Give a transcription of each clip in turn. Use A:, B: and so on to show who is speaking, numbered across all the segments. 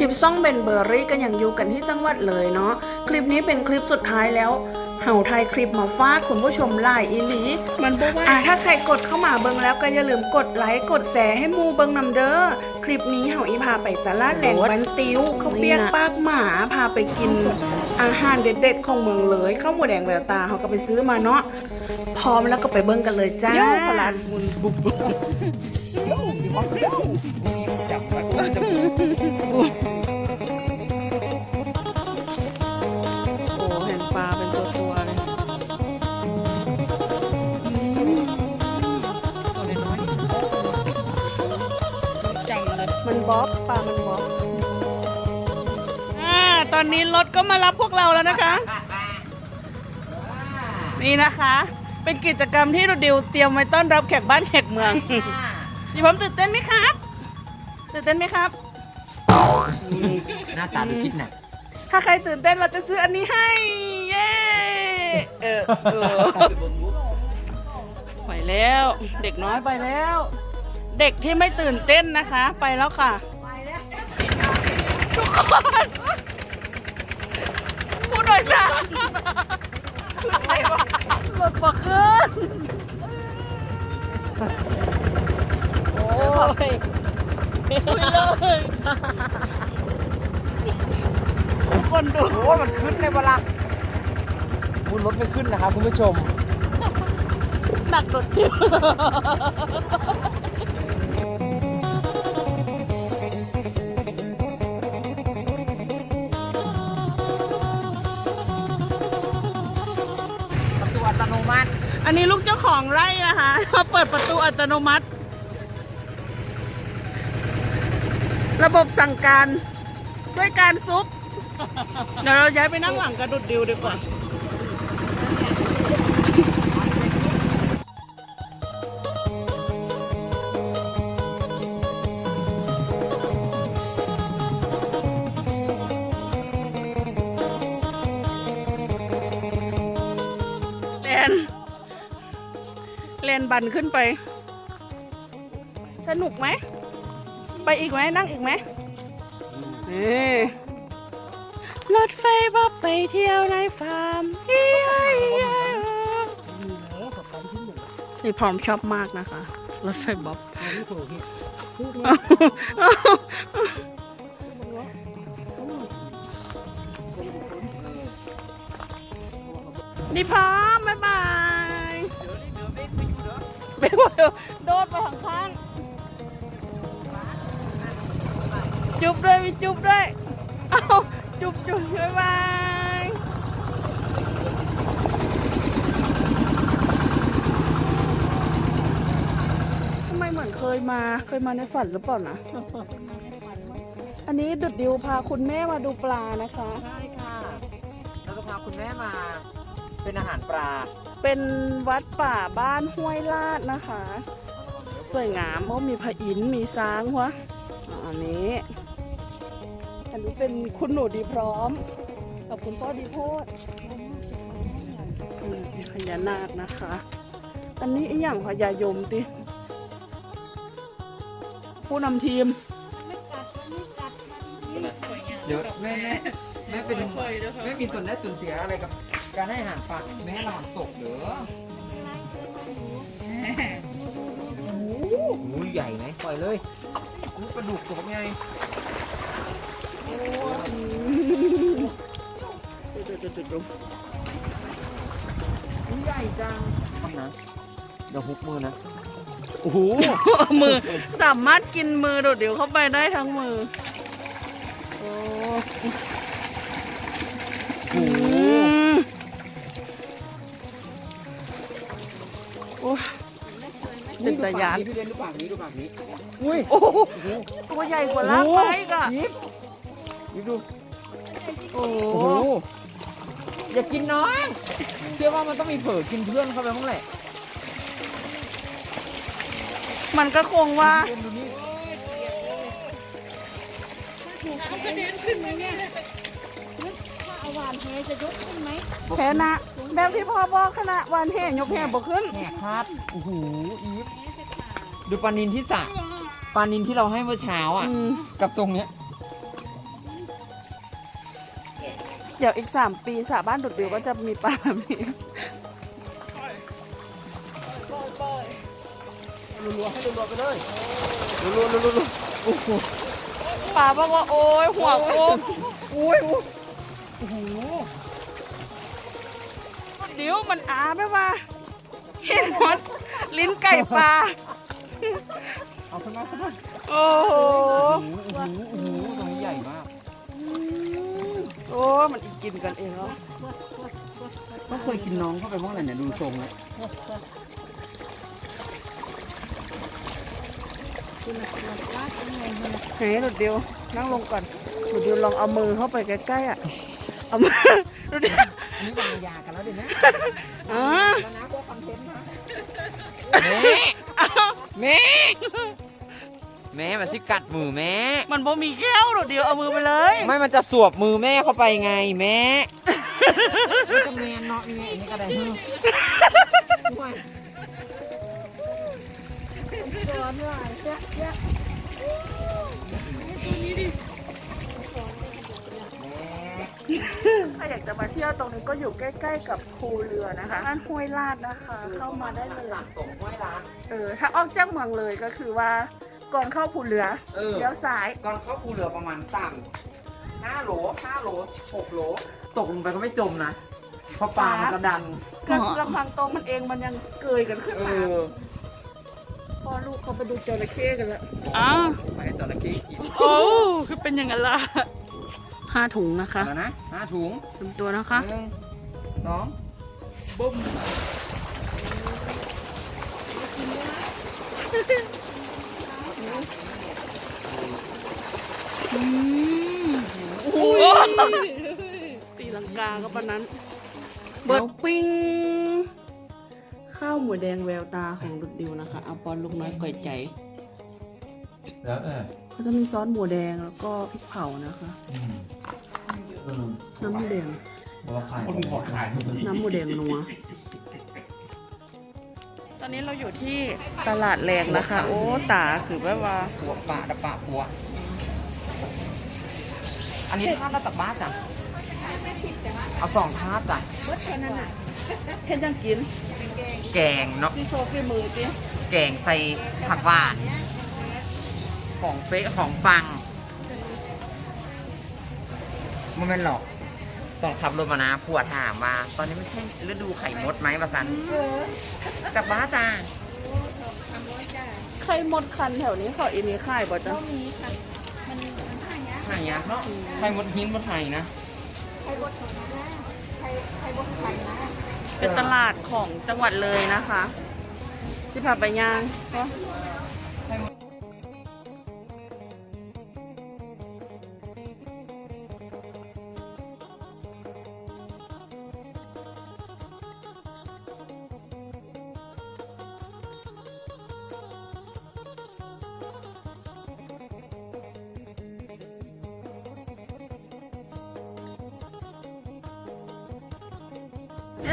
A: ลิปซ่องเบนเบอร์รี่กันอย่างอยู่กันที่จังหวัดเลยเนาะคลิปนี้เป็นคลิปสุดท้ายแล้วเห่าไทยคลิปมาฟาดคุณผู้ชมหลายอีหลีมันบอกว่าอะถ้าใครกดเข้ามาเบิงแล้วก็อย่าลืมกดไลค์กดแชร์ให้หมูเบิงนำเด้อคลิปนี้เห่าอีพาไปตลาดแหล่งบันติวเขาวเปียกปากหมาพาไปกิน อาหารเด็ดๆของเมืองเลยข้าวหมูแดงแววตาเขาก็ไปซื้อมาเนาะพร้อมแล้วก็ไปเบิ่งกันเลยจ้า
B: โย่พลานมุนบุบจับมันก็จะ อ่าตอ
A: นนี้รถก็มารับพวกเราแล้วนะคะ นี่นะคะ เป็นกิจกรรมที่เราดิวเตรียมไว้ต้อนรับแขกบ้านแขกเมืองพี่ผมตื่นเต้นไหมครับตื่นเต้นไหมครับ
B: หน้าตาดูคิดหนัก
A: ถ้าใครตื่นเต้นเราจะซื้ออันนี้ให้ เย้เออเออไปแล้ว เด็กน้อยไปแล้ว เด็กที่ไม่ตื่นเต้นนะคะ ไปแล้วค่ะทุกคน ผู้โดยสารรถบอกขึ้นโอ้ยคุยเลยทุกคนดู
B: โอ้มันขึ้นในเวลาบุญรถไม่ขึ้นนะครับคุณผู้ชม
A: หนักรถทิว
B: ปร อัน
A: นี้ลูกเจ้าของไร่นะคะมาเปิดประตูอัตโนมัติ ระบบสั่งการด้วยการซุป เดี๋ยวเราย้ายไปนั่งหลังกระดุดดิวดีกว่า บันขึ้นไป สนุกไหม ไปอีกไหมนั่งอีกไหมนี่รถไฟบ๊อบไปเที่ยวในฟาร์มเฮียนี่พร้อมชอบมากนะคะ รถไฟบ๊อบนี่พร้อมบ๊ายบาย เบลเดี๋ยวโดดไปข้างๆจุบด้วยมีจุบด้วย เอาจุบจุบบ๊ายบายทำไมเหมือนเคยมาเคยมาในฝันหรือเปล่านะ อันนี้ดุดดิวพาคุณแม่มาดูปลานะคะ
B: ใช่ค่ะ เราจะพาคุณแม่มาเป็นอาหารปลา
A: เป็นวัดป่าบ้านห้วยลาดนะคะ สวยงามเพราะมีพระอินทร์มีช้างวะอันนี้ อันนี้เป็นคุณหนูดีพร้อมกับคุณพ่อดีโพดมีพญานาคนะคะ อันนี้อีกอย่างพญายมติผู้นำทีม
B: เดี๋ยวแม่แม่แม่เป็นแม่มีส่วนได้ส่วนเสียอะไรกับ การให้อาหารปลาแม่ระวังตกเหรอโอ้โหใหญ่ไหมปล่อยเลยอู้กระดูกตัวไงใหญ่จังนะเดี๋ยวฮุกมือนะโอ้โห
A: มือสามารถกินมือโดดเดี๋ยวเข้าไปได้ทั้งมือโอ้ เป็นตายาน
B: พี่เล่นดูปากนี้ดูปากนี้ อุ้ย
A: โอ้โห
B: โอ้โห
A: ตัวใหญ่กว่าลากไปอีกอะ
B: ยิบยิบดู
A: โอ้
B: โอ้
A: โห
B: โหอย่ากินน้องเชื่อว่ามันต้องมีเผลอกินเพื่อนเข้าไปบ้างแหละ
A: มันก็คงว่า
B: ดูนี่
A: แพ้นะแบบที่พ่อบอกขณะวันแห่ยกแห่บ่ขึ้น
B: แหกครับโอ้โหอีฟ ดูปลานินที่สระปลานินที่เราให้เมื่อเช้าอะ
A: อืม
B: กับตรงเนี้ย
A: เดี๋ยวอีกสามปีสาบ้านดุดเดียวก็จะมีปลาแบบนี้
B: รัวๆให้รัวๆไปเลยรัวๆรัวๆโอ้โห
A: ปลาบอกว่าโอ้ยหัวโค้ง
B: โอ้ยโอ้ยโอ้โห
A: เดี๋ยวมันอาไม่ว่าเห็นหมดลิ้นไก่ปลา
B: เอา ขึ้นมาขึ้นมา
A: โอ้โห
B: โอ้โหโอ้โหตรงนี้ใหญ่มาก
A: โอ้มันอีกกินกันเองแล้ว
B: ก็เคยกินน้องเข้าไปเมื่อไหร่เนี่ยดูทรงแล้ว
A: เฮ้ยดุดเดียวนั่งลงก่อนดุดเดียวลองเอามือเข้าไปใกล้ๆอะเอามือดุดเดียว
B: นนี้วางยากันแล้วเดี๋ยวนี้
A: อ่า
B: แล้วนะพวกคอนเทนต์นะแม่แม่ แม่มันสิกัดมือแม่
A: มันบ่มีแก้วดุดเดียวเอามือไปเลย
B: ไม่มันจะสวบมือแม่เข้าไปไงแม่มันจะแมนเนาะนี่ไงอันนี้ก็ได้ฮึช่วย
A: ถ้าอยากจะมาเที่ยวตรงนี้ก็อยู่ใกล้ ๆ กับภูเรือนะคะร้านห้วยลาดนะคะ เข้ามาได้เลย
B: หลักตรงห้วยร้าน
A: เออถ้าออกจากเมืองเลยก็คือว่า ก่อนเข้าภูเรือ
B: เออ
A: เลี้ยวซ้าย
B: ก่อนเข้าภูเรือประมาณสามห้าโหลห้าโหลหกโหล ตกลงไปก็ไม่จมนะเพราะปลามันกระดัน
A: ก็ลำพังตรงมันเองมันยังเกยกันขึ้น
B: เอ
A: มา
B: อ
A: พ่อลูกเขาไปดูจระเข้กันแล้วอ้าว
B: ไปให้จระเข้กิน
A: โอ้คือเป็นอย่างนั้นล่ะห้าถุงนะคะ
B: แล้วนะห้าถุง
A: เต็มตัวนะคะ
B: หนึ่งสองบุ้ม
A: อืมโอ้ยตีลังกาก็ปะนั้น เบิดปิ้ง ข้าวหมูแดงแววตาของดุดดิวนะคะเอาปอนลูกน้อยก่อยใจ
B: แล้วเออ
A: เขาจะมีซอสหมูแดงแล้วก็พริกเผานะคะน้ำหมูแดง
C: คนขอขาย
A: น้ำหมูแดงนัวต อนนี้เราอยู่ที่ตลาดแรงนะคะ โอ้ ตาคือแบบว่า
B: ปัวปลาดะปลาปัว อันนี้ทาดมาจากบ้านจ้ะเอาสองทาดจ้ะ
A: เห็นยังกิน
B: แกงเนาะ
A: ที่โซฟีมือจิ
B: แกงใส่ผักหวาน ของเป๊ะของปังมันเป็นหรอก ตอนขับรถมานะผัวถามว่า ตอนนี้ไม่ใช่ฤดูไข่มดไหมวะสันจากบ้านจ้า
A: ใครหมดคันแถวนี้เขาอีนี้ขายบ่จ๊ะ
B: ไข่ยักษ์เนาะไข่มดหินมดไห่นะ
A: เป็นตลาดของจังหวัดเลยนะคะ สิพาไปย่างก็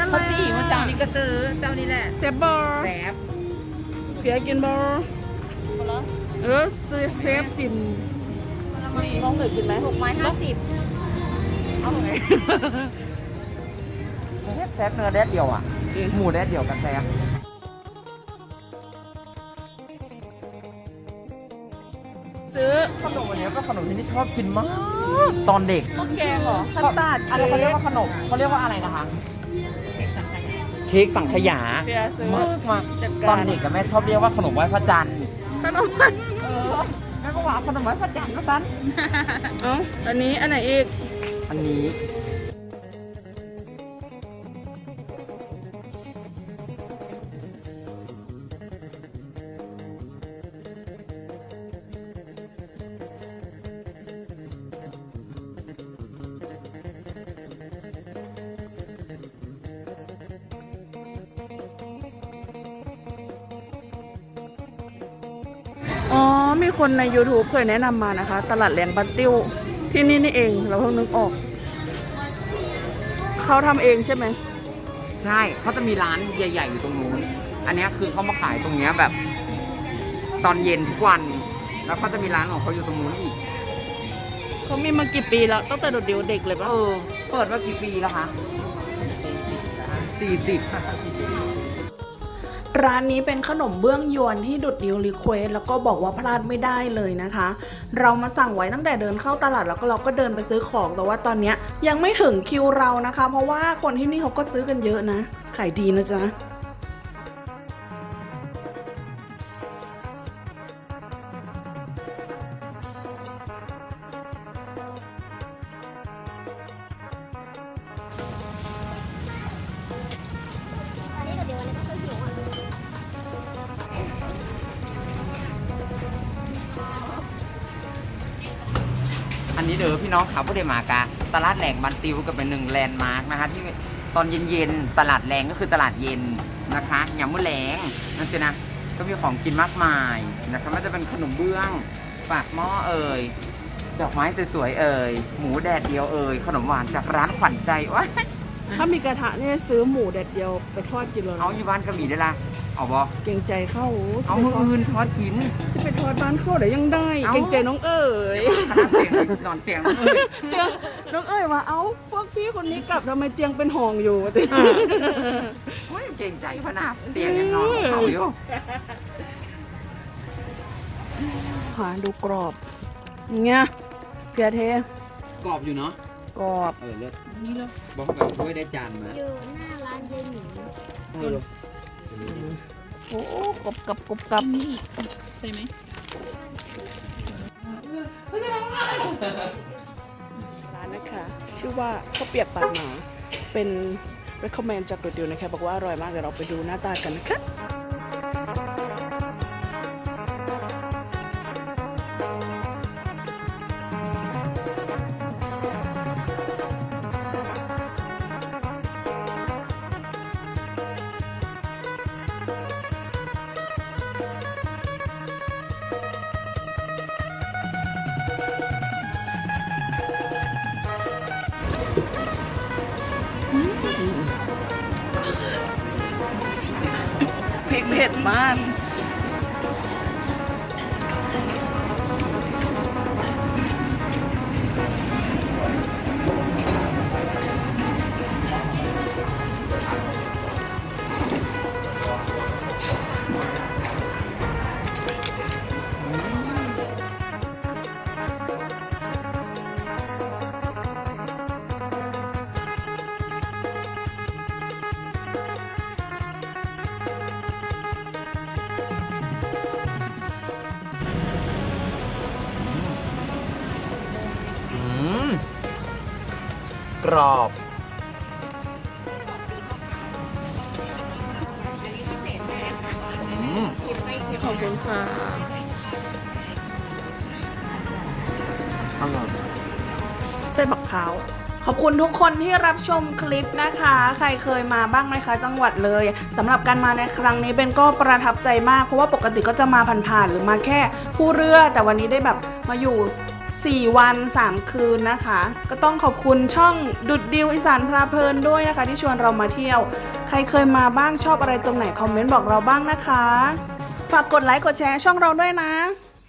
B: เขาจีมาเจ้านี้ก็ซื้อเจ้านี้แหละ
A: เซฟบอร์
B: แสบ
A: เพียกินบอร์เออซื้อเซฟสิมน้องเหนือกินไหมหกไม้ห้าสิบเอาไง
B: แซ่บแซ่บเนื้อแดดเดียวอะหมูแดดเดียวกันแซ่บ
A: ซื้อ
B: ขนมอันนี้ก็ขนมที่นี่ชอบกินมาก ตอนเด็ก
A: ข้าวแกงเหรอขันตาด
B: อันนี้เขาเรียกว่าขนมเขาเรียกว่าอะไรนะคะ เค้กสังขยา
A: เพียซื้อ
B: มากมาก
A: จัด
B: ต
A: กา
B: อน
A: ร
B: เด็กกับแม่ชอบเรียกว่าขนมไหว้พระจันทร์
A: ขนมมัน
B: เออแม่ก็ว่าขนมไหว้พระจันทร์นะซัน
A: เอ้าอันนี้อันไหนอีก
B: อันนี้
A: คนใน YouTube เคยแนะนำมานะคะ ตลาดแรงบันติ้วที่นี่นี่เองเราเพิ่งนึกออก เขาทำเองใช่ไหม
B: ใช่เขาจะมีร้านใหญ่ ๆ อยู่ตรงนู้น อันเนี้ยคือเขามาขายตรงเนี้ยแบบ ตอนเย็นทุกวัน แล้วก็จะมีร้านของเขาอยู่ตรงนู้นอีก
A: เขามีมากี่ปีแล้วตั้งแต่เดียวเด็กเลยปะ
B: เออ เปิดมากี่ปีแล้วคะสี่สิบ
A: ร้านนี้เป็นขนมเบื้องยวนที่ดุดดิวรีเควสแล้วก็บอกว่าพลาดไม่ได้เลยนะคะ เรามาสั่งไว้ตั้งแต่เดินเข้าตลาดแล้วก็เราก็เดินไปซื้อของแต่ว่าตอนนี้ยังไม่ถึงคิวเรานะคะ เพราะว่าคนที่นี่เขาก็ซื้อกันเยอะนะขายดีนะจ๊ะ
B: อันนี้เด้อพี่น้องครับผู้ใดมากะตลาดแหลงบันติวก็เป็นหนึ่งแลนด์มาร์กนะคะที่ตอนเย็นๆตลาดแรงก็คือตลาดเย็นนะคะยามมื้อแรงนั่นสินะก็มีของกินมากมายนะคะไม่ว่าจะเป็นขนมเบื้องปากหม้อเอ่ยดอกไม้สวยๆเอ่ยหมูแดดเดียวเอ่ยขนมหวานจากร้านขวัญใจว้าย
A: ถ้ามีกระทะเนี่ยซื้อหมูแดดเดียวไปทอดกินเลย
B: เอาอยู่บ้านก็มีได้ละ เอาบอ
A: เกรงใจเข้า
B: เอามืออื่นทอดกิน
A: จะไปทอดบ้านเข้าได้ยังได้
B: เอ้า
A: เกรงใจน้องเอ๋ย
B: ขนาดเตียงนอนเตียงเลย
A: เตียงน้องเอ๋ยว่าเอ้าพวกพี่คนนี้กลับทำไมเตียงเป็นห่องอยู่
B: เฮ้ยเก่งใจพะนาเตียงยังนอนของเขาอยู่
A: หาดูกรอบเนี่ยเพียเท
B: กรอบอยู่เนาะ
A: กรอบ
B: เออเลือดนี่เลยบอกแบบช่วยได้จานมา
D: อยู่หน้าร้านยายหมิง
B: เออ
A: โอ้กรอบกับกรอบกับ
D: ใช่ไหม
A: ร้านนะคะ ชื่อว่าข้าวเปียกปากหมาเป็น recommend จากตัวเดียวนะคะ บอกว่าอร่อยมากเดี๋ยวเราไปดูหน้าตากันนะคะ ริกเผ็ดมาก
B: กรอบอืม
A: ขอบคุณค่ะ
B: อร่อย
A: เส้นบักพร้าว ขอบคุณทุกคนที่รับชมคลิปนะคะ ใครเคยมาบ้างไหมคะ จังหวัดเลยสำหรับการมาในครั้งนี้เบนก็ประทับใจมาก เพราะว่าปกติก็จะมาผ่านๆหรือมาแค่ผู้เรือแต่วันนี้ได้แบบมาอยู่ 4 วัน 3 คืนนะคะ ก็ต้องขอบคุณช่องดุดดิวอีสานพลาเพลินด้วยนะคะ ที่ชวนเรามาเที่ยว ใครเคยมาบ้างชอบอะไรตรงไหนคอมเมนต์บอกเราบ้างนะคะ ฝากกดไลค์กดแชร์ช่องเราด้วยนะ